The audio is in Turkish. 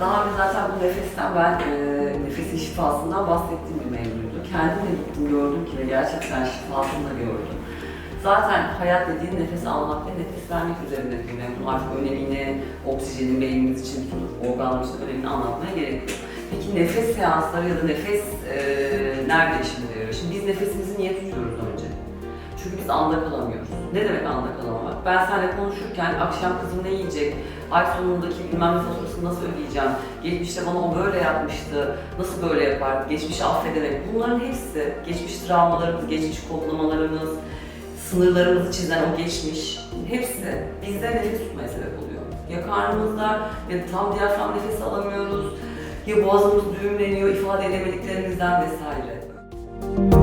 Daha önce zaten bu nefesten ben e, nefesin şifasından bahsettiğim bir mevzuydu. Kendim de gittim gördüm ki ve gerçekten şifasını da gördüm. Zaten hayat dediğin nefes almak ve nefes vermek üzerine bir mevzu. Artık önemini, oksijenin beynimiz için, bütün organlarımız için önemini anlatmaya gerek yok. Peki nefes seansları ya da nefes e, nerede işimize yarıyor? Şimdi biz nefesimizi niye tutuyoruz önce? Çünkü biz anda kalamıyoruz. Ne demek anda kalamamak? Ben seninle konuşurken akşam kızım ne yiyecek, ay sonundaki bilmem ne faturasını nasıl ödeyeceğim, geçmişte bana o böyle yapmıştı, nasıl böyle yapar, geçmişi affederek bunların hepsi, geçmiş travmalarımız, geçmiş kodlamalarımız, sınırlarımızı çizen o geçmiş, hepsi bizde nefes tutmaya sebep oluyor. Ya karnımızda ya tam diyafram nefes alamıyoruz, ya boğazımız düğümleniyor ifade edemediklerimizden vesaire.